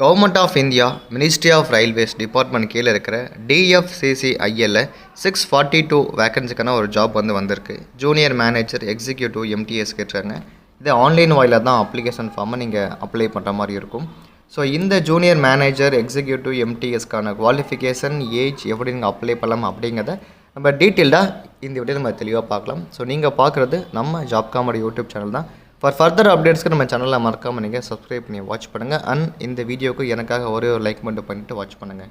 Government of India ministry of railways department கீழே இருக்கிற டிஎஃப்சிசிஐஎல்ல சிக்ஸ் ஃபார்ட்டி டூ வேக்கன்சிக்கான ஒரு ஜாப் வந்து வந்திருக்கு. ஜூனியர் மேனேஜர் எக்ஸிக்யூட்டிவ் எம்டிஎஸ் கேட்டுறாங்க இது ஆன்லைன் வாயிலாக தான் அப்ளிகேஷன் ஃபார்மை நீங்கள் அப்ளை பண்ணுற மாதிரி இருக்கும். ஸோ இந்த ஜூனியர் மேனேஜர் எக்ஸிக்யூட்டிவ் எம்டிஎஸ்க்கான குவாலிஃபிகேஷன் ஏஜ் எப்படி நீங்கள் அப்ளை பண்ணலாம் அப்படிங்கிறத நம்ம டீட்டெயில்டாக இந்த வீடியோ நம்ம தெளிவாக பார்க்கலாம். ஸோ நீங்கள் பார்க்குறது நம்ம ஜாப் காமெடி யூடியூப் சேனல் தான். ஃபார் ஃபர்தர் அப்டேட்ஸ்க்கு நம்ம சேனலில் மறக்காமல் நீங்கள் சப்ஸ்கிரைப் பண்ணி வாட்ச் பண்ணுங்கள் அண்ட் இந்த வீடியோக்கு எனக்காக ஒரே ஒரு லைக் மட்டும் பண்ணிட்டு வாட்ச் பண்ணுங்கள்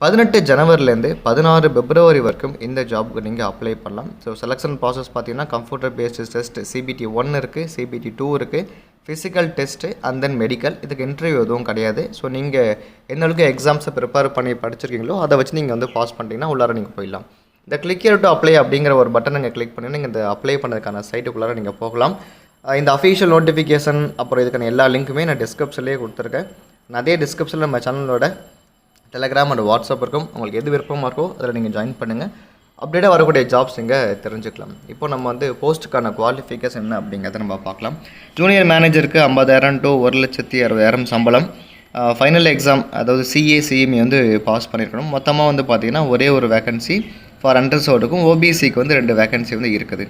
பதினெட்டு ஜனவரிலேருந்து பதினாறு பிப்ரவரி வரைக்கும் இந்த ஜாப்க்கு நீங்கள் அப்ளை பண்ணலாம். ஸோ செலெக்ஷன் ப்ராசஸ் பார்த்தீங்கன்னா computer based test CBT one இருக்குது சிபிடி டூ இருக்குது physical test and then medical இதுக்கு இன்டர்வியூ எதுவும் கிடையாது. ஸோ நீங்கள் எந்த அளவுக்கு எக்ஸாம்ஸை ப்ரிப்பேர் பண்ணி படிச்சிருக்கீங்களோ அதை வச்சு நீங்கள் வந்து பாஸ் பண்ணிட்டீங்கன்னா உள்ளார நீங்கள் போயிடலாம். இந்த கிளிக் டு அப்ளை அப்படிங்கிற ஒரு பட்டன் நீங்கள் கிளிக் பண்ணி நீங்கள் இந்த அப்ளை பண்ணதுக்கான சைட்டுக்குள்ளார நீங்கள் போகலாம். இந்த அஃபீஷியல் நோட்டிஃபிகேஷன் அப்புறம் இதுக்கான எல்லா லிங்க்குமே நான் டிஸ்கிரிப்ஷன்லேயே கொடுத்துருக்கேன். அதே டிஸ்கிரிப்ஷனில் நம்ம சேனலோட டெலகிராம் அண்ட் வாட்ஸ்அப் இருக்கும். உங்களுக்கு எது விருப்பமாக இருக்கோ அதில் நீங்கள் ஜாயின் பண்ணுங்கள் அப்டேட்டாக வரக்கூடிய ஜாப்ஸ் இங்கே தெரிஞ்சுக்கலாம். இப்போ நம்ம வந்து போஸ்ட்டுக்கான குவாலிஃபிகேஷன் என்ன அப்படிங்கிறத நம்ம பார்க்கலாம். ஜூனியர் மேனேஜருக்கு ஐம்பதாயிரம் டு ஒரு லட்சத்தி அறுபதாயிரம் சம்பளம். ஃபைனல் எக்ஸாம் அதாவது சிஏ சிஎம்இ வந்து பாஸ் பண்ணியிருக்கணும் மொத்தமாக வந்து பார்த்திங்கன்னா ஒரே ஒரு வேகன்சி ஃபார் அண்டர்சோர்டுக்கும் ஓபிசிக்கு வந்து ரெண்டு வேகன்சி வந்து இருக்குது.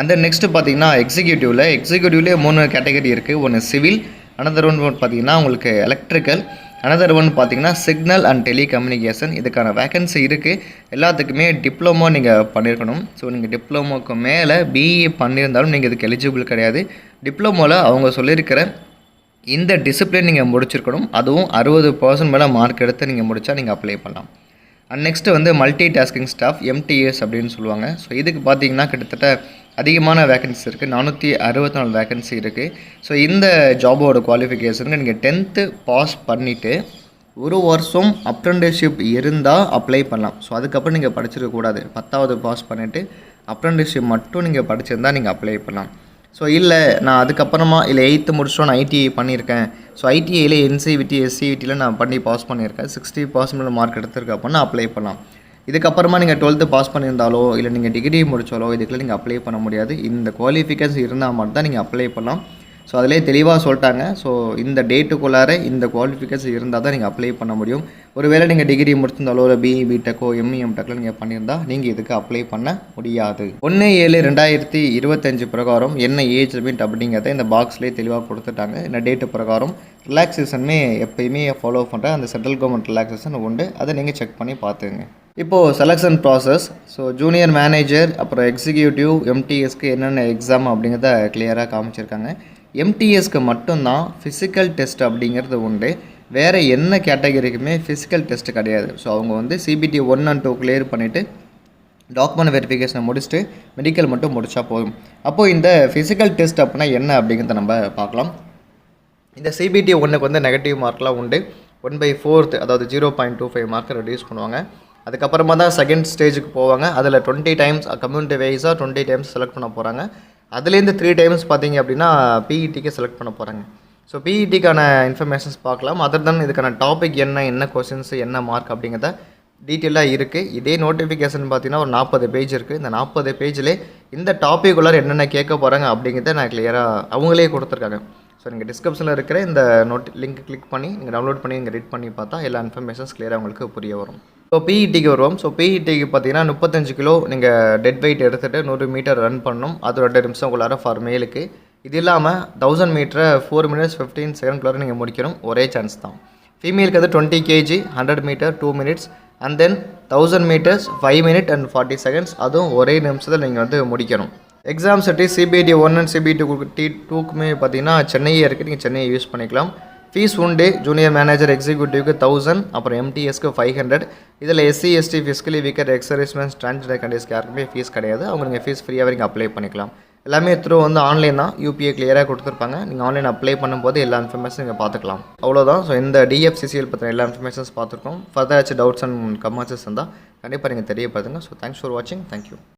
அந்த நெக்ஸ்ட்டு பார்த்தீங்கன்னா எக்ஸிக்யூட்டிவில் எக்ஸிக்யூட்டிவ்லேயே மூணு கேட்டகரி இருக்குது ஒன்று சிவில் அனதர் ஒன் பார்த்தீங்கன்னா உங்களுக்கு எலக்ட்ரிக்கல் அனதர் ஒன் பார்த்தீங்கன்னா சிக்னல் அண்ட் டெலிகம்யூனிகேஷன் இதுக்கான வேகன்சி இருக்குது எல்லாத்துக்குமே டிப்ளமோ நீங்கள் பண்ணியிருக்கணும் ஸோ நீங்கள் டிப்ளமோக்கு மேலே பிஇ பண்ணியிருந்தாலும் நீங்கள் இதுக்கு எலிஜிபிள் கிடையாது. டிப்ளமோவில் அவங்க சொல்லியிருக்கிற இந்த டிசிப்ளின் நீங்கள் முடிச்சிருக்கணும். அதுவும் அறுபது பர்சன்ட் மேலே மார்க் எடுத்து நீங்கள் முடித்தா நீங்கள் அப்ளை பண்ணலாம். அண்ட் நெக்ஸ்ட்டு வந்து மல்டி டாஸ்கிங் ஸ்டாஃப் எம்டிஎஸ் அப்படின்னு சொல்லுவாங்க. ஸோ இதுக்கு பார்த்தீங்கன்னா கிட்டத்தட்ட அதிகமான வேகன்சி இருக்குது நானூற்றி அறுபத்தி நாலு வேகன்சி இருக்குது ஸோ இந்த ஜாபோட குவாலிஃபிகேஷனுக்கு நீங்கள் டென்த்து பாஸ் பண்ணிவிட்டு ஒரு வருஷம் அப்ரண்டிஷிப் இருந்தால் அப்ளை பண்ணலாம். ஸோ அதுக்கப்புறம் நீங்கள் படிச்சிருக்கக்கூடாது பத்தாவது பாஸ் பண்ணிவிட்டு அப்ரண்டிஷிப் மட்டும் நீங்கள் படிச்சிருந்தால் நீங்கள் அப்ளை பண்ணலாம். ஸோ இல்லை நான் அதுக்கப்புறமா இல்லை எயித்து முடிச்சோம் நான் ஐடிஐ பண்ணியிருக்கேன். ஸோ ஐடிஐயில் என்சிவிடி எஸ்சிவிட்டியில் நான் பண்ணி பாஸ் பண்ணியிருக்கேன். சிக்ஸ்டி பர்சன்ட் மார்க் எடுத்திருக்க அப்படின்னா அப்ளை பண்ணலாம். இதுக்கப்புறமா நீங்கள் டுவெல்த்து பாஸ் பண்ணியிருந்தாலோ இல்லை நீங்கள் டிகிரி முடித்தாலோ இதுக்குள்ளே நீங்கள் அப்ளை பண்ண முடியாது. இந்த குவாலிஃபிகேஷன் இருந்தால் மட்டும் தான் நீங்கள் அப்ளை பண்ணலாம். ஸோ அதிலே தெளிவாக சொல்லிட்டாங்க. ஸோ இந்த டேட்டுக்குள்ளார இந்த குவாலிஃபிகேஷன் இருந்தால் தான் நீங்கள் அப்ளை பண்ண முடியும். ஒருவேளை நீங்கள் டிகிரி முடிச்சிருந்தாலோ இல்லை பிஇ பிடெக்கோ எம்இ எம்டெக்கோ நீங்கள் பண்ணியிருந்தால் நீங்கள் இதுக்கு அப்ளை பண்ண முடியாது. ஒன்று ஏழு ரெண்டாயிரத்தி இருபத்தஞ்சு பிரகாரம் என்ன ஏஜ் லிமிட் அப்படிங்கிறத இந்த பாக்ஸ்லேயே தெளிவாக கொடுத்துட்டாங்க. இந்த டேட்டு பிரகாரம்? ரிலாக்ஸேஷனுமே எப்பயுமே ஃபாலோ பண்ணுற அந்த சென்ட்ரல் கவர்மெண்ட் ரிலாக்ஸேஷன் உண்டு. அதை நீங்கள் செக் பண்ணி பார்த்துங்க. இப்போது selection process so junior manager அப்புறம் எக்ஸிக்யூட்டிவ் எம்டிஎஸ்க்கு என்னென்ன எக்ஸாம் அப்படிங்கிறத கிளியராக காமிச்சிருக்காங்க. எம்டிஎஸ்க்கு மட்டும்தான் ஃபிசிக்கல் டெஸ்ட் அப்படிங்கிறது உண்டு. வேறு என்ன கேட்டகரிக்குமே ஃபிசிக்கல் டெஸ்ட் கிடையாது. ஸோ அவங்க வந்து CBT one and two clear பண்ணிவிட்டு டாக்குமெண்ட் வெரிஃபிகேஷனை முடிச்சுட்டு மெடிக்கல் மட்டும் முடித்தா போதும். அப்போது இந்த ஃபிசிக்கல் டெஸ்ட் அப்படின்னா என்ன அப்படிங்கிறத நம்ம பார்க்கலாம். இந்த சிபிடி ஒன்றுக்கு வந்து நெகட்டிவ் மார்க்லாம் உண்டு. ஒன் பை ஃபோர்த் அதாவது ஜீரோ பாயிண்ட் டூ ஃபைவ் மார்க்கை ரெடியூஸ் பண்ணுவாங்க. அதுக்கப்புறமா தான் செகண்ட் ஸ்டேஜுக்கு போவாங்க. அதில் டுவெண்ட்டி டைம்ஸ் கம்யூனிட்டி வைஸாக டுவெண்ட்டி டைம்ஸ் செலக்ட் பண்ண போகிறாங்க அதுலேருந்து த்ரீ டைம்ஸ் பார்த்தீங்க அப்படின்னா பிஇடிக்கு செலக்ட் பண்ண போகிறாங்க ஸோ பிஇடிக்கான இன்ஃபர்மேஷன்ஸ் பார்க்கலாம். அதர் தன் இதுக்கான டாபிக் என்ன என்ன கொஷின்ஸ் என்ன மார்க் அப்படிங்கிறத டீட்டெயிலாக இருக்குது இதே நோட்டிஃபிகேஷன் பார்த்தீங்கன்னா ஒரு நாற்பது பேஜ் இருக்குது இந்த நாற்பது பேஜில் இந்த டாபிக் உள்ளார என்னென்ன கேட்க போகிறாங்க அப்படிங்கிறத நான் கிளியராக அவங்களே கொடுத்துருக்காங்க. ஸோ நீங்கள் டிஸ்கிரிப்ஷனில் இருக்கிற இந்த நோட் லிங்க் கிளிக் பண்ணி நீங்கள் டவுன்லோட் பண்ணி நீங்கள் ரீட் பண்ணி பார்த்தா எல்லா இன்ஃபர்மேஷன்ஸ் கிளியராக உங்களுக்கு புரிய வரும். ஸோ பிஇடிக்கு வருவோம். ஸோ பிஇடிக்கு பார்த்தீங்கன்னா முப்பத்தஞ்சு கிலோ நீங்கள் டெட் வெயிட் எடுத்துகிட்டு நூறு மீட்டர் ரன் பண்ணணும். அது ரெண்டு நிமிஷம் ஃபார் மேலுக்கு இது இல்லாமல் தௌசண்ட் மீட்டரை ஃபோர் மினிட்ஸ் ஃபிஃப்டீன் செகண்ட்குள்ளார நீங்கள் முடிக்கணும். ஒரே சான்ஸ் தான். ஃபீமேலுக்கு அது twenty KG hundred metre two minutes and then thousand metres five minute and forty seconds அதுவும் ஒரே நிமிஷத்தில் நீங்கள் வந்து முடிக்கணும். Exam city CBT one and CBT D டூக்குமே பார்த்தீங்கன்னா சென்னையே இருக்குது நீங்கள் சென்னையை யூஸ் பண்ணிக்கலாம். ஃபீஸ் உண்டு. ஜூனியர் மேனேஜர் எக்ஸிக்யூட்டிவ்க்கு தௌசண்ட் அப்புறம் எம்டிஎஸ்க்கு ஃபைவ் ஹண்ட்ரட் இதில் SC ST physically weaker exservicemens transgender கண்டிஸ்க்கு யாருக்குமே ஃபீஸ் கிடையாது. அவங்க நீங்கள் ஃபீஸ் ஃப்ரீயாக வரைக்கும் அப்ளை பண்ணிக்கலாம். எல்லாமே த்ரூ வந்து ஆன்லைன் தான். யூபிஐ கிளியராக கொடுத்துருப்பாங்க. நீங்கள் ஆன்லைன் அப்ளை பண்ணும்போது எல்லா இன்ஃபர்மேஷன் நீங்கள் பார்த்துக்கலாம். அவ்வளோதான் ஸோ இந்த டிஎஃப்சிசிஎல் பற்றின எல்லா இன்ஃபர்மேஷன்ஸ் பார்த்துருக்கோம். ஃபர்தர் ஏதாச்சும் டவுட்ஸ் அண்ட் கமெண்ட்ஸஸ் இருந்தால் கண்டிப்பாக நீங்கள் தெரியப்படுத்துங்க. ஸோ தேங்க்ஸ் ஃபார் வாட்சிங் தேங்க்யூ